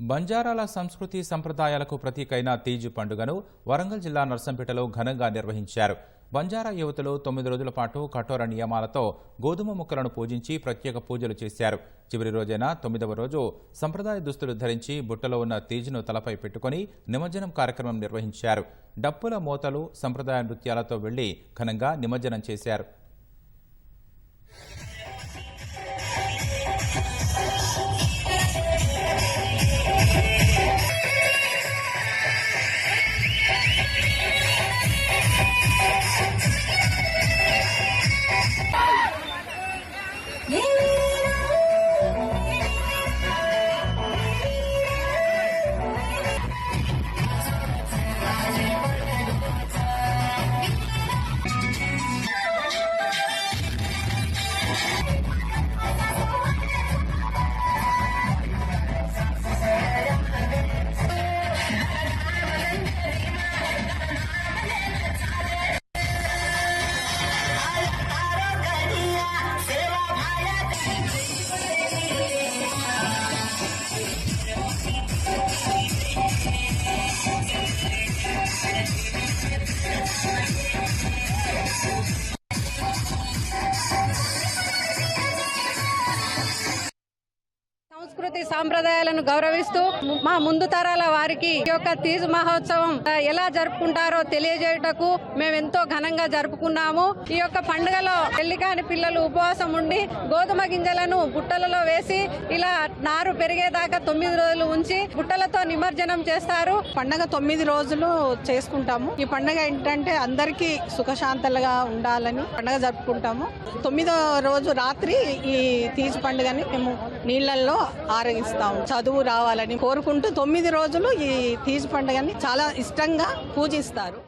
బంజారాల సంస్కృతి సంప్రదాయాలకు ప్రతీకైన తీజ్ పండుగను వరంగల్ జిల్లా నర్సంపేటలో ఘనంగా నిర్వహించారు. బంజారా యువతులు తొమ్మిది రోజుల పాటు కఠోర నియమాలతో గోధుమ మొక్కలను పూజించి ప్రత్యేక పూజలు చేశారు. చివరి రోజైన తొమ్మిదవ రోజు సంప్రదాయ దుస్తులు ధరించి బుట్టలో ఉన్న తీజ్ను తలపై పెట్టుకుని నిమజ్జనం కార్యక్రమం నిర్వహించారు. డప్పుల మోతలు సంప్రదాయ నృత్యాలతో వెళ్ళి ఘనంగా నిమజ్జనం చేశారు. సంస్కృతి సాంప్రదాయాలను గౌరవిస్తూ మా ముందు తరాల వారికి ఈ యొక్క తీజ్ మహోత్సవం ఎలా జరుపుకుంటారో తెలియజేయుటకు మేము ఎంతో ఘనంగా జరుపుకున్నాము. ఈ యొక్క పండుగలో పెళ్ళికాని పిల్లలు ఉపవాసం ఉండి గోధుమ గింజలను బుట్టలలో వేసి ఇలా నారు పెరిగేదాకా తొమ్మిది రోజులు ఉంచి బుట్టలతో నిమజ్జనం చేస్తారు. పండగ తొమ్మిది రోజులు చేసుకుంటాము. ఈ పండగ ఏంటంటే అందరికీ సుఖశాంతలుగా ఉండాలని పండగ జరుపుకుంటాము. తొమ్మిదో రోజు రాత్రి ఈ తీజు పండుగని మేము నీళ్ళల్లో ఆరగిస్తాం. చదువు రావాలని కోరుకుంటూ తొమ్మిది రోజులు ఈ తీజు పండుగని చాలా ఇష్టంగా పూజిస్తారు.